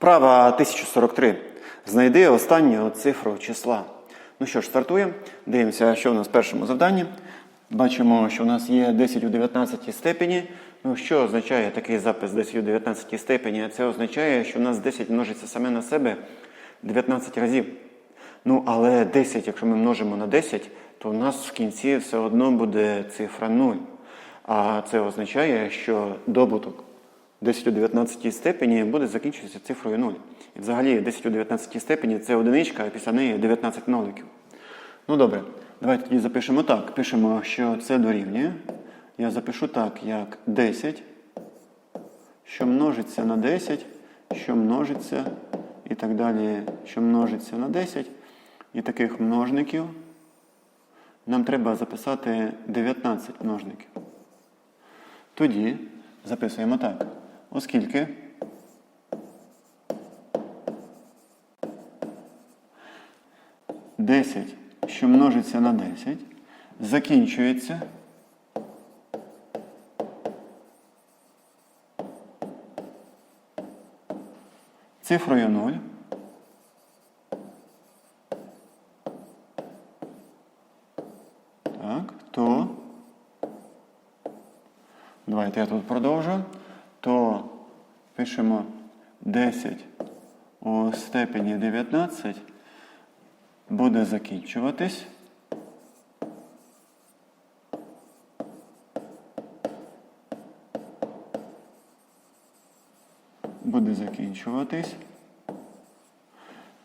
Вправа 1043. Знайди останню цифру числа. Ну що ж, стартуємо. Дивимося, що в нас в першому завданні. Бачимо, що в нас є 10 у 19 степені. Ну, що означає такий запис 10 у 19 степені? Це означає, що в нас 10 множиться саме на себе 19 разів. Ну, але 10, якщо ми множимо на 10, то у нас в кінці все одно буде цифра 0. А це означає, що добуток 10 у 19 степені буде закінчуватися цифрою 0. І взагалі 10 у 19 степені це одиничка, а після неї 19 ноликів. Ну добре, давайте тоді запишемо так. Пишемо, що це дорівнює. Я запишу так, як 10, що множиться на 10, що множиться і так далі, що множиться на 10. І таких множників нам треба записати 19 множників. Тоді записуємо так. Оскільки десять, що множиться на 10, закінчується цифрою 0. Так, то Давайте я тут продовжу. Пишемо 10 у степені 19 буде закінчуватись. Буде закінчуватись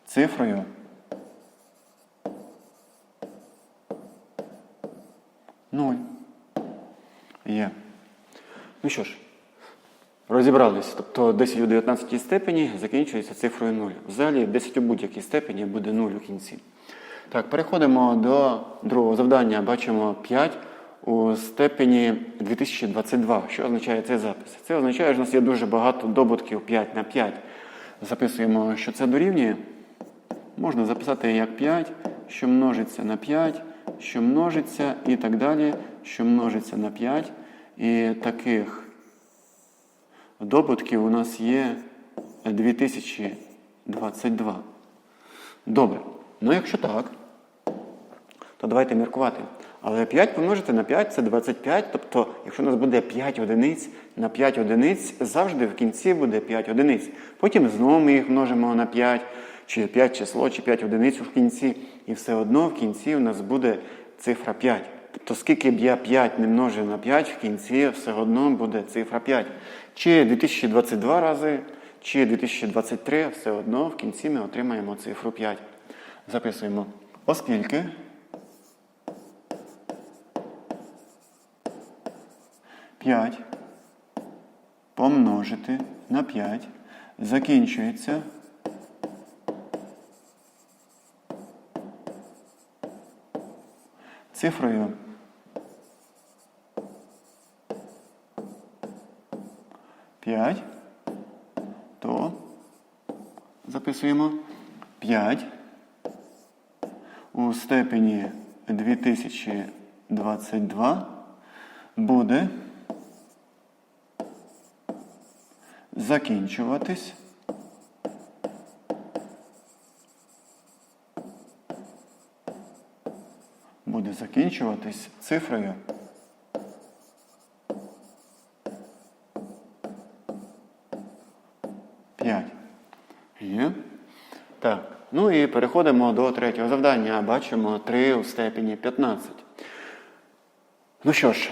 цифрою. Нуль. Є. Ну що ж, розібрались. Тобто 10 у 19 степені закінчується цифрою 0. Взагалі 10 у будь-якій степені буде 0 у кінці. Так, переходимо до другого завдання. Бачимо 5 у степені 2022. Що означає цей запис? Це означає, що у нас є дуже багато добутків 5 на 5. Записуємо, що це дорівнює. Можна записати як 5, що множиться на 5, що множиться і так далі, що множиться на 5. І таких добутків у нас є 2022. Добре. Ну, якщо так, то давайте міркувати. Але 5 помножити на 5 це 25. Тобто, якщо у нас буде 5 одиниць на 5 одиниць, завжди в кінці буде 5 одиниць. Потім знову ми їх множимо на 5, чи 5 число, чи 5 одиниць в кінці. І все одно в кінці у нас буде цифра 5. Тобто, скільки б я 5 не множив на 5, в кінці все одно буде цифра 5. Чи 2022 рази, чи 2023, все одно в кінці ми отримаємо цифру 5. Записуємо. Оскільки П'ять помножити на 5 закінчується цифрою П'ять, то записуємо. 5 у степені 2022 буде закінчуватись буде закінчуватись цифрою П'ять. Є. Так. Ну і переходимо до третього завдання. Бачимо 3 у степені 15. Ну що ж,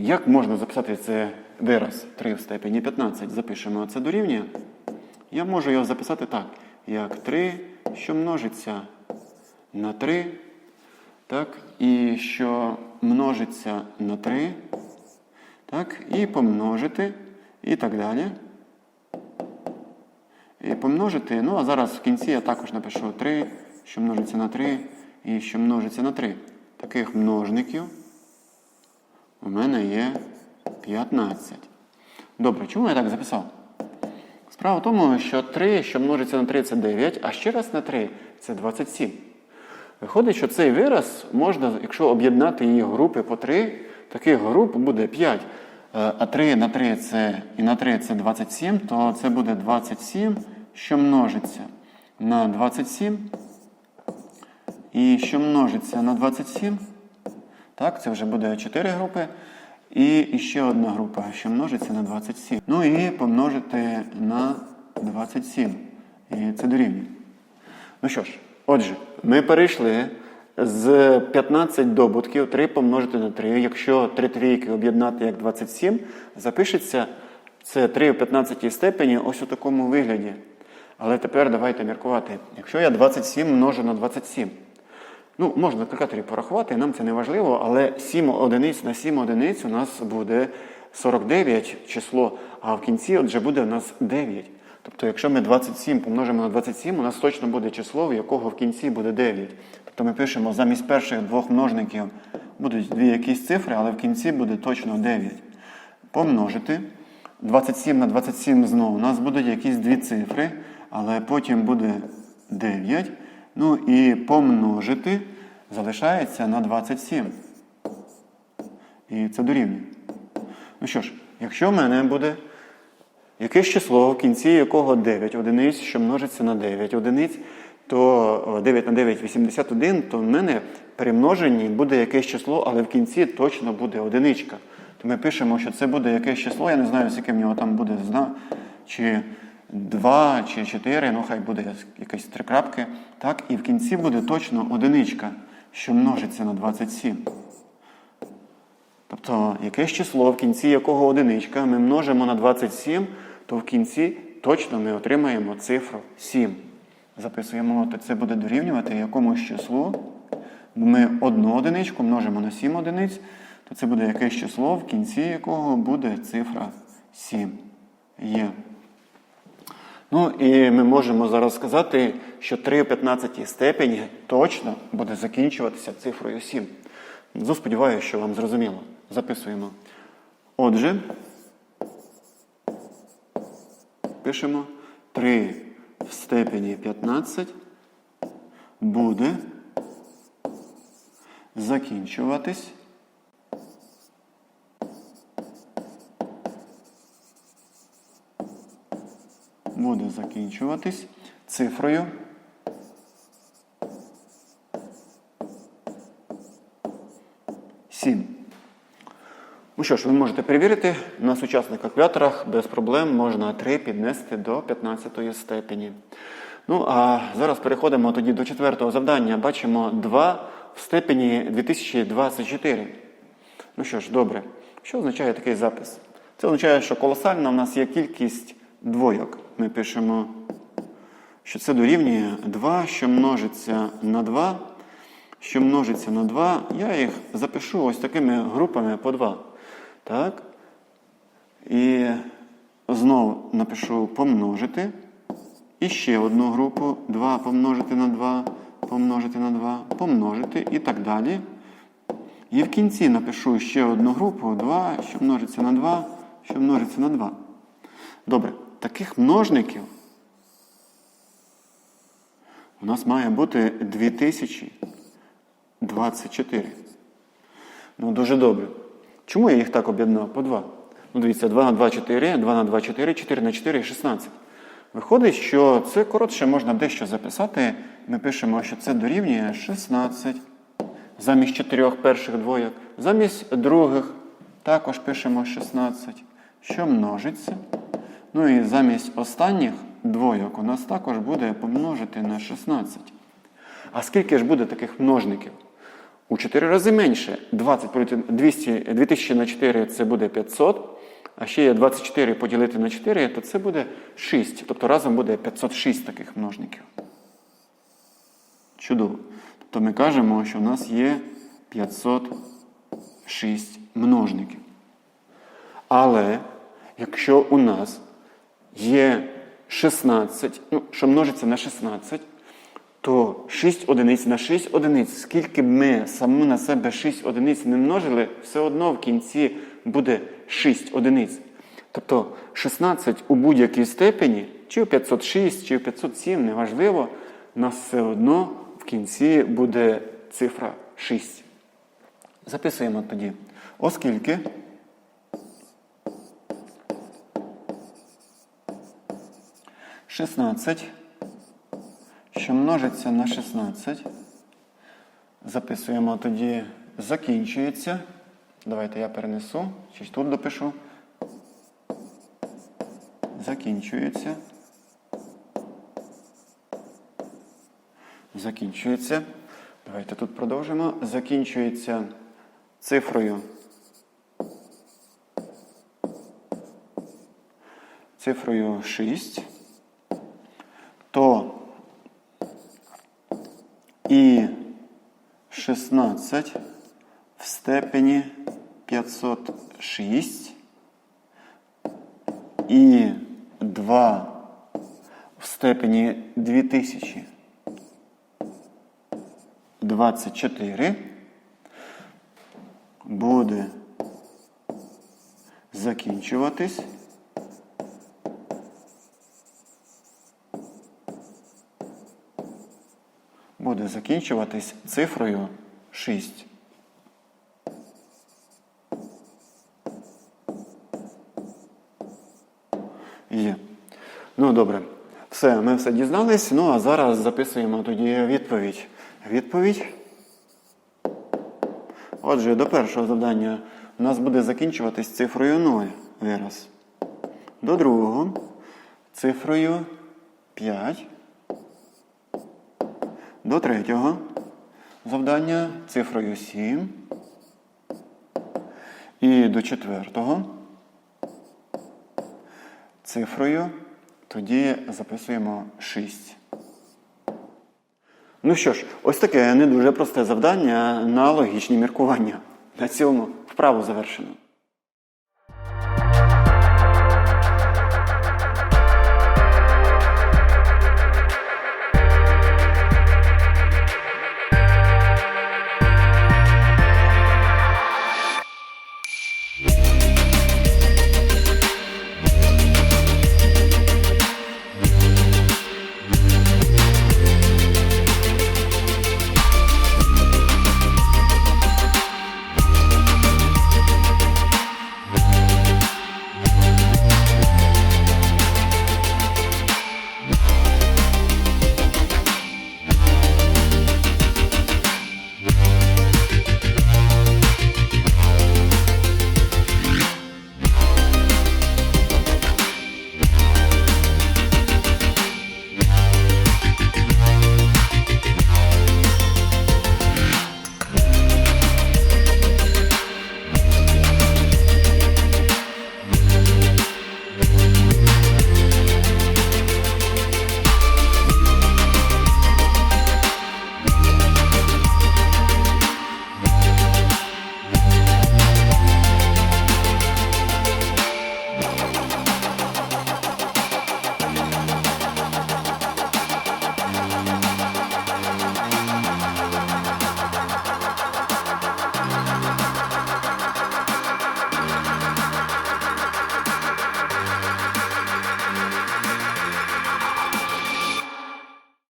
як можна записати це вираз 3 в степені 15? Запишемо це дорівнює. Я можу його записати так, як 3, що множиться на 3, так, і що множиться на 3, так, і помножити, і так далі. І помножити, ну а зараз в кінці я також напишу 3, що множиться на 3, і що множиться на 3. Таких множників у мене є 15. Добре, чому я так записав? Справа в тому, що 3, що множиться на 3, це 9, а ще раз на 3 це 27. Виходить, що цей вираз можна, якщо об'єднати її групи по 3, таких груп буде 5. Е, А 3 на 3 це і на 3 це 27, то це буде 27 що множиться на 27. І що множиться на 27. Так, це вже буде 4 групи. І ще одна група, що множиться на 27. Ну і помножити на 27. І це дорівнює. Ну що ж, отже, ми перейшли з 15 добутків 3 помножити на 3. Якщо 3 трійки об'єднати як 27, запишеться це 3 в 15 степені ось у такому вигляді. Але тепер давайте міркувати. Якщо я 27 множу на 27, ну, можна на калькуляторі порахувати, нам це не важливо, але 7 одиниць на 7 одиниць у нас буде 49 число, а в кінці отже буде у нас 9. Тобто, якщо ми 27 помножимо на 27, у нас точно буде число, в якого в кінці буде 9. Тобто ми пишемо замість перших двох множників будуть дві якісь цифри, але в кінці буде точно 9. Помножити. 27 на 27 знову. У нас будуть якісь дві цифри, але потім буде 9. Ну і помножити залишається на 27. І це дорівнює. Ну що ж, якщо в мене буде якесь число, в кінці якого 9 одиниць, що множиться на 9 одиниць, то 9 на 9 81, то в мене при множенні буде якесь число, але в кінці точно буде одиничка. То ми пишемо, що це буде якесь число, я не знаю, з яким в нього там буде зна, чи 2, чи 4, ну хай буде якесь три крапки. Так, і в кінці буде точно одиничка, що множиться на 27. Тобто якесь число, в кінці якого одиничка, ми множимо на 27, то в кінці точно ми отримаємо цифру 7. Записуємо, то це буде дорівнювати якомусь числу. Ми одну одиничку множимо на 7 одиниць, то це буде якесь число, в кінці якого буде цифра 7. Є. Ну і ми можемо зараз сказати, що 3 в 15 степені точно буде закінчуватися цифрою 7. Ну, сподіваюся, що вам зрозуміло. Записуємо. Отже, пишемо 3 в степені 15 буде закінчуватись буде закінчуватись цифрою 7. Ну що ж, ви можете перевірити, на сучасних калькуляторах без проблем можна 3 піднести до 15 степені. Ну, а зараз переходимо тоді до четвертого завдання. Бачимо 2 в степені 2024. Ну що ж, добре. Що означає такий запис? Це означає, що колосальна в нас є кількість двойок. Ми пишемо, що це дорівнює 2, що множиться на 2, що множиться на 2. Я їх запишу ось такими групами по 2. Так? І знову напишу помножити. І ще одну групу 2 помножити на 2, помножити на 2, помножити і так далі. І в кінці напишу ще одну групу 2, що множиться на 2, що множиться на 2. Добре, таких множників у нас має бути 2024. Ну, дуже добре. Чому я їх так об'єднав по 2? Ну, дивіться, 2 на 2 4, 2 на 2 4, 4 на 4 16. Виходить, що це коротше можна дещо записати. Ми пишемо, що це дорівнює 16. Замість чотирьох перших двоєк. Замість других також пишемо 16, що множиться. Ну і замість останніх двойок у нас також буде помножити на 16. А скільки ж буде таких множників? У 4 рази менше. 20 поділити 200, 2000 на 4 це буде 500. А ще є 24 поділити на 4, то це буде 6. Тобто разом буде 506 таких множників. Чудово. Тобто ми кажемо, що в нас є 506 множників. Але якщо у нас є 16, ну, що множиться на 16, то 6 одиниць на 6 одиниць, скільки б ми самі на себе 6 одиниць не множили, все одно в кінці буде 6 одиниць. Тобто 16 у будь-якій степені, чи у 506, чи у 507, неважливо, у нас все одно в кінці буде цифра 6. Записуємо тоді. Оскільки 16, що множиться на 16. Записуємо тоді закінчується. Давайте я перенесу, чи тут допишу. Закінчується. Закінчується. Давайте тут продовжимо. Закінчується цифрою. Цифрою 6. То і 16 в степені 506 і 2 в степені 2024 буде закінчуватись буде закінчуватись цифрою 6. Є. Ну, добре. Все, ми все дізнались. Ну, а зараз записуємо тоді відповідь. Відповідь. Отже, до першого завдання у нас буде закінчуватись цифрою 0 вираз. До другого цифрою 5. До третього завдання цифрою 7. І до четвертого цифрою тоді записуємо 6. Ну що ж, ось таке не дуже просте завдання на логічні міркування. На цьому вправу завершено.